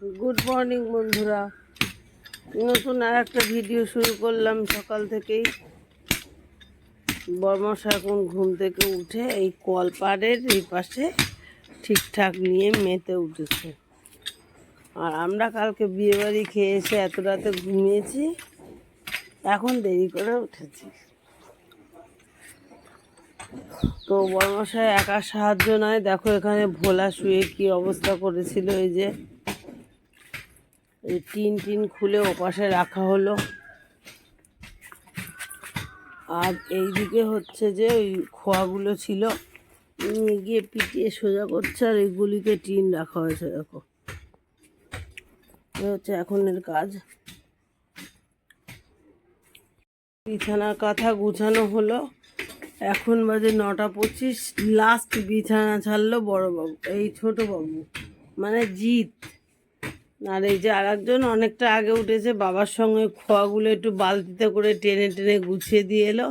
Good morning বন্ধুরা। নতুন আর একটা ভিডিও শুরু করলাম সকাল থেকেই। বর্মশা এখন ঘুম থেকে উঠে এই কলপাড়ের এই পাশে ঠিকঠাক নিয়ে মেতে উঠেছে। আর আমরা কালকে বিয়েবাড়ি খেয়ে এসে এত রাতে ঘুমিয়েছি, এখন দেরি করে উঠেছি। তো বর্মশাই একা সাহায্য নয়। দেখো এখানে ভোলা শুয়ে কি অবস্থা করেছিল এই যে। টিন টিন খুলে ওপাশে রাখা হলো। আর এইদিকে হচ্ছে যে ওই খোয়াগুলো ছিল। গিয়ে পিটিয়ে সোজা করছে আর এইগুলিকে টিন রাখা হয়েছে, দেখো। হচ্ছে এখনের কাজ। বিছানার কাঁথা গুছানো হলো। এখন বাজে নটা পঁচিশ। লাস্ট বিছানা ছাড়লো বড়বাবু, এই ছোট বাবু মানে জিৎ। আর এই যে আর একজন অনেকটা আগে উঠেছে, বাবার সঙ্গে খোয়াগুলো একটু বালতিতে করে টেনে টেনে গুছিয়ে দিয়ে এলো।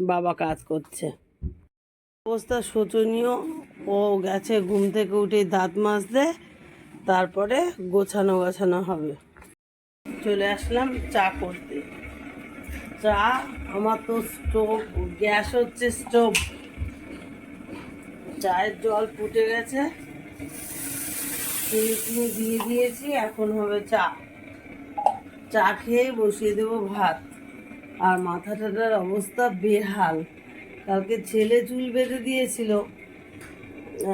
বাবা কাজ করছে। অবস্থা শোচনীয়। ও গেছে ঘুম থেকে উঠে দাঁত মাজতে, তারপরে গোছানো গোছানো হবে। চলে আসলাম চা করতে। চা, আমার তো স্টোভ, গ্যাস হচ্ছে স্টোভ। চায়ের জল ফুটে গেছে। দিয়ে দিয়েছি, এখন হবে চা। চা খেয়ে বসিয়ে দেবো ভাত। আর মাথা টাটার অবস্থা বেহাল। কালকে ছেলে চুল বেঁধে দিয়েছিল।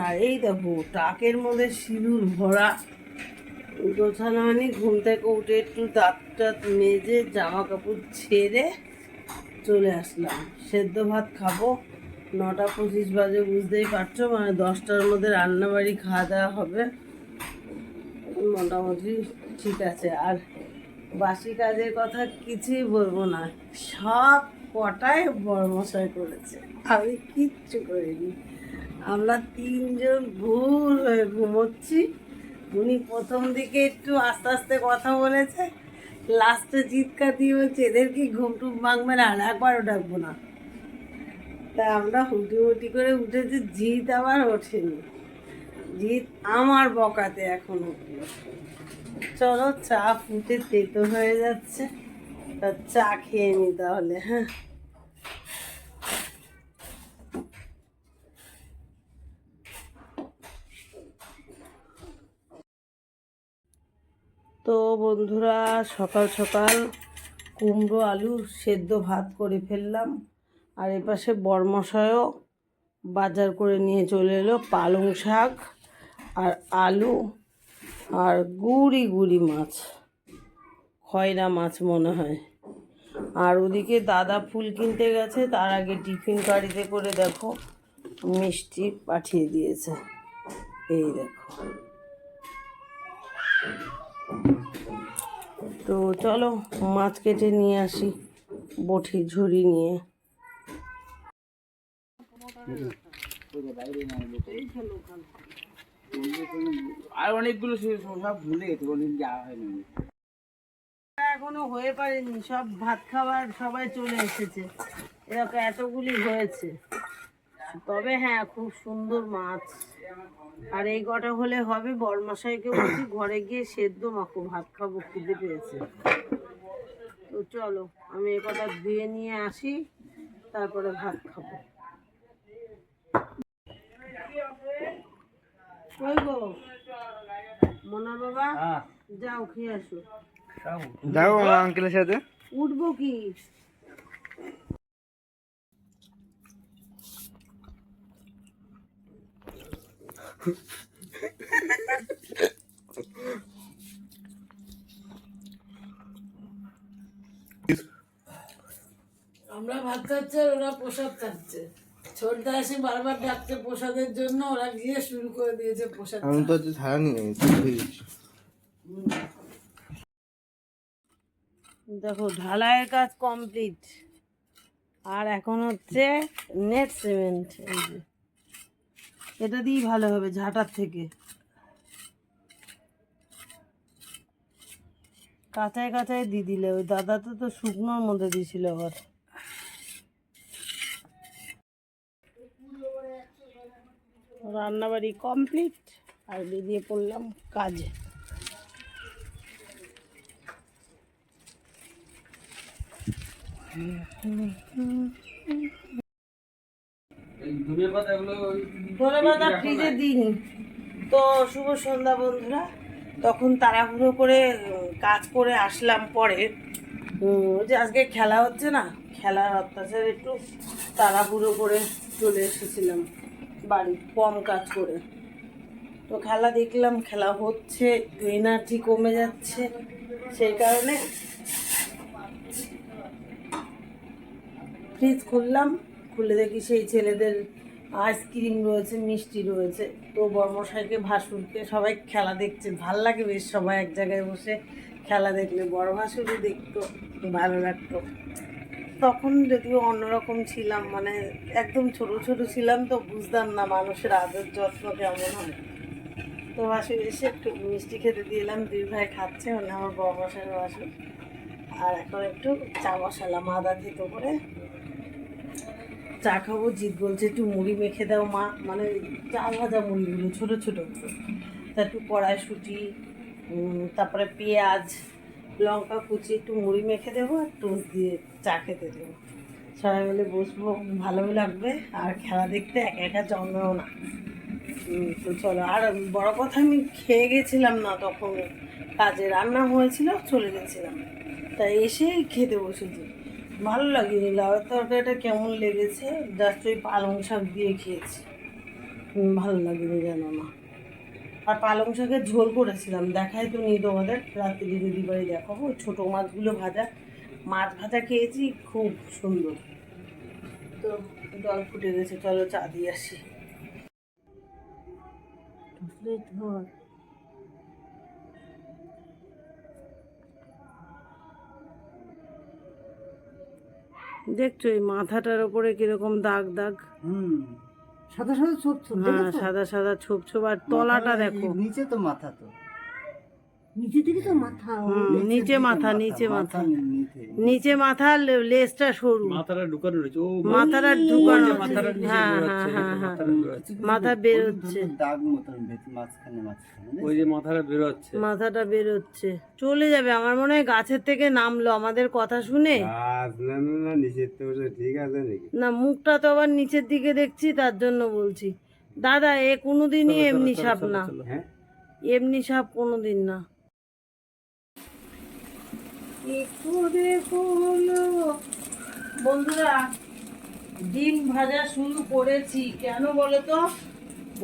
আর এই দেখো, টাকের মধ্যে সিঁদুর ভরা। গোছানো হয়নি ঘুম থেকে উঠে একটু দাঁত টাত মেজে জামা কাপড় ছেড়ে চলে আসলাম। সেদ্ধ ভাত খাব। নটা পঁচিশ বাজে, বুঝতেই পারছ? মানে দশটার মধ্যে রান্নাবাড়ি খাওয়া দাওয়া হবে। মোটামুটি ঠিক আছে। আর বাসি কাজের কথা কিছুই বলব না। সব কটাই বড়মশাই করেছে। আমি কিচ্ছু করিনি। আমরা তিনজন ভুল হয়ে ঘুমোচ্ছি। উনি প্রথম দিকে একটু আস্তে আস্তে কথা বলেছে। লাস্টে চিৎকার দিয়ে বলছে এদের কি ঘুম টুম ভাঙবে না, আর একবারও ডাকবো না। তা আমরা হুটি হুটি করে উঠেছি, জিত আবার ওঠেনি। জিত আমার বকাতে এখন চলো চা ফুটে তেতো হয়ে যাচ্ছে। তা চা খেয়ে নি তাহলে হ্যাঁ? তো বন্ধুরা, সকাল সকাল কুমড়ো, আলু সেদ্ধ ভাত করে ফেললাম। আর এপাশে বরমশায়ও বাজার করে নিয়ে চলে এলো পালং শাক। আর আলু আর গুড়ি গুড়ি মাছ। খয়রা মাছ মনে হয়। আর ওদিকে দাদা ফুল কিনতে গেছে, তার আগে টিফিন গাড়িতে করে দেখো, মিষ্টি পাঠিয়ে দিয়েছে। এই দেখো। তো চলো, মাছ কেটে নিয়ে আসি, বটি ঝুড়ি নিয়ে। আর অনেকগুলো সব ভুলে গেছে কোনদিন যাওয়া হয়নি। এখনও হয়ে পারেনি, সব ভাত খাবার সবাই চলে এসেছে। এরকম এতগুলি হয়েছে। তবে হ্যাঁ খুব সুন্দর মাছ। আর এই কটা হলে হবে বরমশাইকে বলছি, ঘরে গিয়ে সেদ্ধ মাখো, ভাত খাব, খিদে পেয়েছে। তো চলো, আমি এ কটা ধুয়ে নিয়ে আসি, তারপরে ভাত খাব। কই গো মোনা বাবা হ্যাঁ। যাও খেয়ে আসো। সব আমার আঙ্কেলের সাথে। উঠবো কি? আমরা ভাত খাচ্ছি আর ওরা প্রসাদ খাচ্ছে। ছোটদা এসে বারবার ডাকছে প্রসাদের জন্য ওরা গিয়ে শুরু করে দিয়েছে প্রসাদ আমি তো ছাড়া নিয়ে দেখো ঢালাইয়ের কাজ কমপ্লিট আর এখন হচ্ছে নেট সিমেন্ট এটা দিয়েই ভালো হবে ঝাঁটার থেকে। কাঁচায় কাঁচায় দিয়ে দিলে ওই দাদা তো তো শুকনোর মধ্যে দিয়েছিল আবার। রান্নাবাড়ি কমপ্লিট, আর বেরিয়ে পড়লাম কাজে। ফ্রিজে দিন তো শুভ সন্ধ্যা বন্ধুরা। তখন তাড়াহুড়ো করে কাজ করে আসলাম পরে। যে আজকে খেলা হচ্ছে না, খেলার অত্যাচার একটু তাড়াহুড়ো করে চলে এসেছিলাম। বাড়ি, কম কাজ করে। তো খেলা দেখলাম, খেলা হচ্ছে এনার্জি কমে যাচ্ছে। সেই কারণে ফ্রিজ খুললাম, খুলে দেখি সেই ছেলেদের আইসক্রিম রয়েছে, মিষ্টি রয়েছে। তো বর্মশাইকে ভাসুরকে সবাই খেলা দেখছে। ভালো লাগে বেশ সবাই এক জায়গায় বসে খেলা দেখলে। বড় ভাসুরও দেখতো, ভালো লাগতো। তখন যদিও অন্যরকম ছিলাম মানে একদম ছোট ছোট ছিলাম তো বুঝতাম না মানুষের আদর যত্ন কেমন হয়। তো ভাসুর এসে একটু মিষ্টি খেতে দিলাম দুই ভাই খাচ্ছে মানে আমার বড় মশাই ভাসুর আর এখন একটু চা বসালাম, আদা থেতো করে। চা খাব জিৎ বলছে, একটু মুড়ি মেখে দাও মা। মানে চা ভাজা মুড়িগুলো, ছোটো ছোটো। তা একটু কড়াইশুটি তারপরে পেঁয়াজ লঙ্কা কুচি, একটু মুড়ি মেখে দেবো, আর টোস্ট দিয়ে চা খেতে দেবো। সবাই মিলে বসবো ভালোও লাগবে, আর খেলা দেখতে একা একা জন্মেও না। তো চলো, আর বড় কথা, আমি খেয়ে গেছিলাম না তখন। কাজে রান্না হয়েছিল, চলে গেছিলাম। তাই এসেই খেতে বসেছি। ভালো লাগেনি, লাউয়ের তরকারিটা কেমন লেগেছে? জাস্ট ওই পালং শাক দিয়ে খেয়েছি। ভালো লাগেনি যেন না। আর পালং শাকের ঝোল করেছিলাম। দেখাই তো নি তোমাদের। রাত্রি বাড়ি দেখাবো। ছোটো মাছগুলো ভাজা। মাছ ভাজা খেয়েছি খুব সুন্দর। তো জল ফুটে গেছে চলো চা দিয়ে আসি। ধর দেখছ এই মাথাটার ওপরে কীরকম দাগ দাগ? হুম। সাদা সাদা ছোপ ছোপ হ্যাঁ সাদা সাদা ছোপ ছোপ আর তলাটা দেখো। নিচে তো মাথা তো। নিচে থেকে তো মাথা নিচে মাথা নিচে মাথা নিচে মাথা। লেজটা সরু। মাথাটা ঢুকানো রয়েছে। ও মাথাটা ঢুকানো মাথাটা হ্যাঁ হ্যাঁ হ্যাঁ বেরোচ্ছে। মাথা বেরোচ্ছে। দাগ মতন মাঝখানে মাঝখানে ওই যে মাথাটা বেরোচ্ছে। মাথাটা বেরোচ্ছে। চলে যাবে। আমার মনে হয় গাছের থেকে নামলো। আমাদের কথা শুনে। না না না নিষেধ তো ঠিক আছে নাকি? না মুখটা তো আবার নিচের দিকে দেখছি তার জন্য বলছি। দাদা এ কোনোদিনই এমনি সাপ না। হ্যাঁ? এমনি সাপ কোনোদিন না। কি করে? বন্ধুরা, ডিম ভাজা শুরু করেছি। কেন বলো তো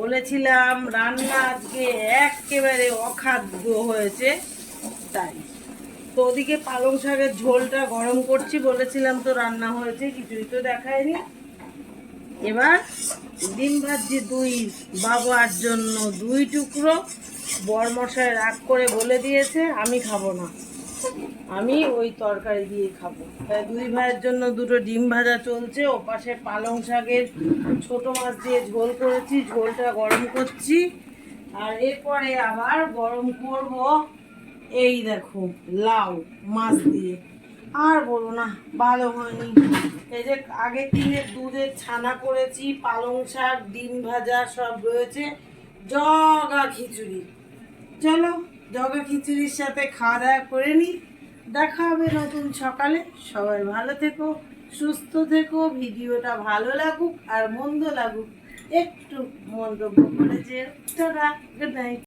বলেছিলাম, রান্না আজকে একেবারে অখাদ্য হয়েছে, তাই। তো ওদিকে পালং শাকের ঝোলটা গরম করছি, বলেছিলাম তো রান্না হয়েছে, কিছুই তো দেখায়নি। এবার ডিম ভাজি দুই বাবার জন্য দুই টুকরো। বরমশাই রাগ করে বলে দিয়েছে, আমি খাব না। আমি ওই তরকারি দিয়ে খাব। দুই ভাইয়ের জন্য দুটো ডিম ভাজা চলছে। ও পাশে পালং শাকের ছোট মাছ দিয়ে ঝোল করেছি। ঝোলটা গরম করছি। আর এরপরে আবার গরম করব এই দেখো, লাউ মাছ দিয়ে। আর বলো না, ভালো হয়নি। এই যে আগে দিনের দুধের ছানা করেছি, পালং শাক, ডিম ভাজা সব রয়েছে। জগা খিচুড়ি। চলো জগা খিচুড়ির সাথে খাওয়া দাওয়া করে নিই দেখা হবে নতুন সকালে। সবাই ভালো থেকো, সুস্থ থেকো, ভিডিওটা ভালো লাগুক আর মন্দ লাগুক। একটু মন্তব্য করে যে তারা গুড নাইট